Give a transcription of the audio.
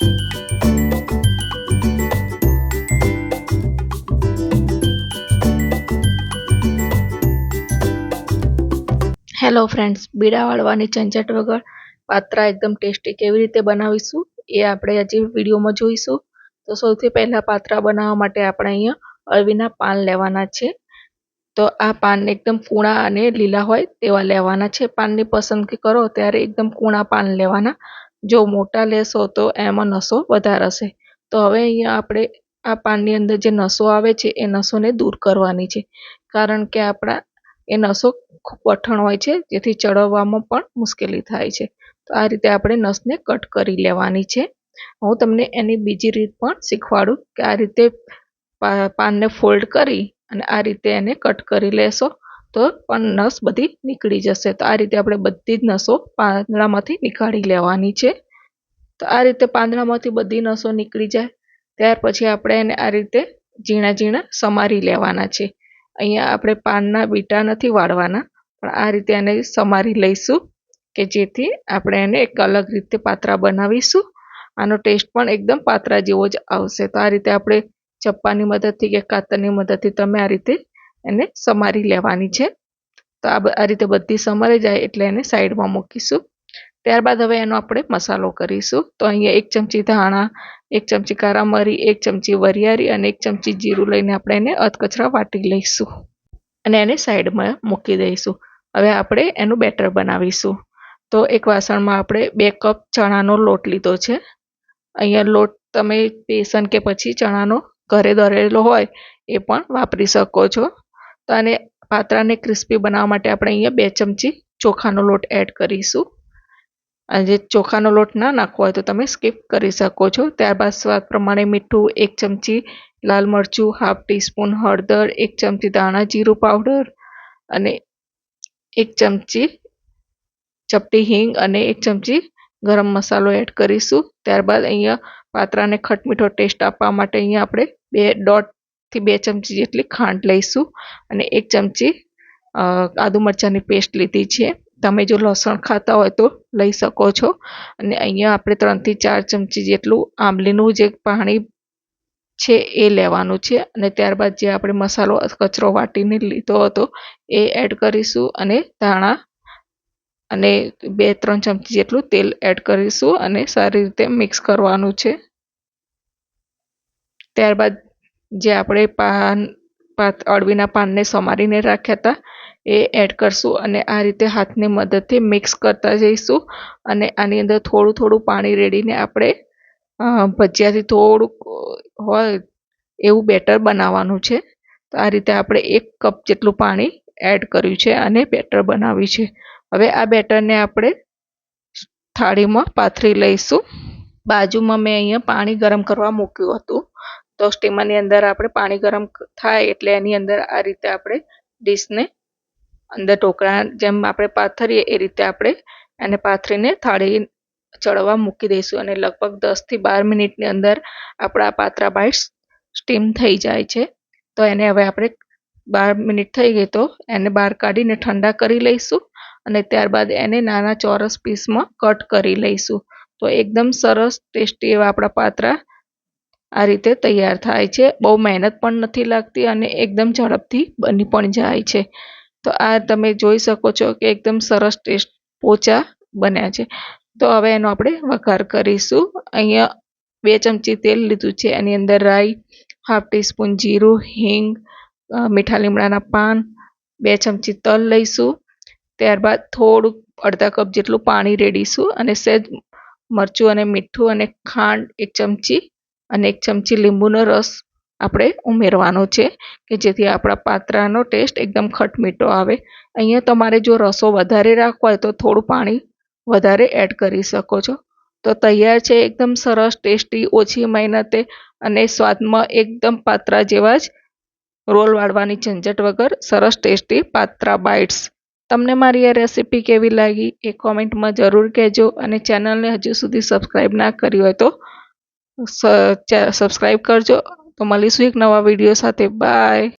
Hello friends બીડા વાળવાની ઝંઝટ વગર પાત્રા એકદમ tasty કેવી રીતે બનાવીશું એ આપણે આજે વિડીયોમાં જોઈશું. તો સૌથી પહેલાં પાત્રા બનાવવા માટે આપણે અહીંયા અળવીના પાન લેવાના છે. તો આ પાન એકદમ કૂણા અને લીલા હોય તેવા લેવાના છે. પાનની પસંદગી કરો ત્યારે એકદમ કૂણા પાન લેવાના. જો મોટા લેશો તો એમાં નસો વધારે હશે. તો હવે અહીંયા આપણે આ પાનની અંદર જે નસો આવે છે, એ નસોને દૂર કરવાની છે. કારણ કે આપણા એ નસો ખૂબ કઠણ હોય છે, જેથી ચડવવામાં પણ મુશ્કેલી થાય છે. તો આ રીતે આપણે નસને કટ કરી લેવાની છે. હું તમને એની બીજી રીત પણ શીખવાડું કે આ રીતે પાનને ફોલ્ડ કરી અને આ રીતે એને કટ કરી લેશો. તો પણ નસ બધી નીકળી જશે. તો આ રીતે આપણે બધી જ નસો પાંદડામાંથી નીકાળી લેવાની છે. તો આ રીતે પાંદડામાંથી બધી નસો નીકળી જાય. ત્યાર પછી આપણે એને આ રીતે ઝીણા ઝીણા સમારી લેવાના છે. અહીંયા આપણે પાનના બીટા નથી વાળવાના, પણ આ રીતે એને સમારી લઈશું કે જેથી આપણે એને એક અલગ રીતે પાત્રા બનાવીશું. આનો ટેસ્ટ પણ એકદમ પાત્રા જેવો જ આવશે. તો આ રીતે આપણે ચપ્પાની મદદથી કે કાતરની મદદથી તમે આ રીતે એને સમારી લેવાની છે. તો આ રીતે બધી સમારી જાય એટલે એને સાઈડમાં મૂકીશું. ત્યારબાદ હવે એનો આપણે મસાલો કરીશું. તો અહીંયા એક ચમચી ધાણા, એક ચમચી કારા મરી એક ચમચી વરિયાળી અને એક ચમચી જીરું લઈને આપણે એને અધકચરા વાટી લઈશું. અને એને સાઈડમાં મૂકી દઈશું. હવે આપણે એનું બેટર બનાવીશું. તો એક વાસણમાં આપણે બે કપ ચણાનો લોટ લીધો છે. અહીંયા લોટ તમે બેસન કે પછી ચણાનો ઘરે દળેલો હોય એ પણ વાપરી શકો છો. તો આને પાત્રાને ક્રિસ્પી બનાવવા માટે આપણે અહીંયા બે ચમચી ચોખાનો લોટ એડ કરીશું. અને જે ચોખાનો લોટ ના નાખવો હોય તો તમે સ્કીપ કરી શકો છો. ત્યારબાદ સ્વાદ પ્રમાણે મીઠું એક ચમચી લાલ મરચું હાફ ટીસ્પૂન હળદર, એક ચમચી ધાણા જીરું પાવડર અને એક ચમચી ચપટી હિંગ અને એક ચમચી ગરમ મસાલો એડ કરીશું. ત્યારબાદ અહીંયા પાત્રાને ખટમીઠો ટેસ્ટ આપવા માટે અહીંયા આપણે બે દોઢથી બે ચમચી જેટલી ખાંડ લઈશું અને એક ચમચી આદુ મરચાંની પેસ્ટ લીધી છે. તમે જો લસણ ખાતા હોય તો લઈ શકો છો. અને અહીંયા આપણે ત્રણથી ચાર ચમચી જેટલું આંબલીનું જે પાણી છે એ લેવાનું છે. અને ત્યારબાદ જે આપણે મસાલો કચરો વાટીને લીધો હતો એ એડ કરીશું અને ધાણા અને બે ત્રણ ચમચી જેટલું તેલ એડ કરીશું અને સારી રીતે મિક્સ કરવાનું છે. ત્યારબાદ જે આપણે પાન અળવીના પાનને સમારીને રાખ્યા હતા, એ એડ કરશું અને આ રીતે હાથની મદદથી મિક્સ કરતા જઈશું અને આની અંદર થોડું થોડું પાણી રેડીને આપણે ભજીયાથી થોડુંક હોય એવું બેટર બનાવવાનું છે. તો આ રીતે આપણે એક કપ જેટલું પાણી એડ કર્યું છે અને બેટર બનાવ્યું છે. હવે આ બેટરને આપણે થાળીમાં પાથરી લઈશું. બાજુમાં મેં અહીંયા પાણી ગરમ કરવા મૂક્યું હતું. તો સ્ટીમરની અંદર આપણે પાણી ગરમ થાય એટલે એની અંદર આ રીતે આપણે ડીશને અંદર ઢોકળા, જેમ આપણે પાથરીએ એ રીતે આપણે એને પાથરીને થાળી ચડવા મૂકી દઈશું અને લગભગ દસથી બાર મિનિટની અંદર આપણા પાત્રા બાઇટ્સ સ્ટીમ થઈ જાય છે. તો એને હવે આપણે બાર મિનિટ થઈ ગઈ તો એને બહાર કાઢીને ઠંડા કરી લઈશું અને ત્યારબાદ એને નાના ચોરસ પીસમાં કટ કરી લઈશું. તો એકદમ સરસ ટેસ્ટી એવા આપણા પાત્રા આ રીતે તૈયાર થાય છે. બહુ મહેનત પણ નથી લાગતી અને એકદમ ઝડપથી બની પણ જાય છે. તો આ તમે જોઈ શકો છો કે એકદમ સરસ ટેસ્ટ પોચા બન્યા છે. તો હવે એનો આપણે વઘાર કરીશું. અહીંયા બે ચમચી તેલ લીધું છે. એની અંદર રાઈ, હાફ ટીસ્પૂન જીરું, હિંગ મીઠા લીમડાના પાન, બે ચમચી તલ લઈશું. ત્યારબાદ થોડુંક અડધા કપ જેટલું પાણી રેડીશું અને સહેજ મરચું અને મીઠું અને ખાંડ એક ચમચી અને એક ચમચી લીંબુનો રસ આપણે ઉમેરવાનો છે કે જેથી આપણા પાત્રાનો ટેસ્ટ એકદમ ખટમીઠો આવે. અહીંયા તમારે જો રસો વધારે રાખવો હોય તો થોડું પાણી વધારે એડ કરી શકો છો. તો તૈયાર છે એકદમ સરસ, ટેસ્ટી, ઓછી મહેનતે અને સ્વાદમાં એકદમ પાત્રા જેવા જ રોલ વાળવાની ઝંઝટ વગર સરસ ટેસ્ટી પાત્રા બાઇટ્સ. તમને મારી આ રેસીપી કેવી લાગી એ કોમેન્ટમાં જરૂર કહેજો અને ચેનલને હજુ સુધી સબસ્ક્રાઈબ ના કરી હોય તો સબસ્ક્રાઈબ કરજો. તો મળીશું એક નવા વીડિયો સાથે. બાય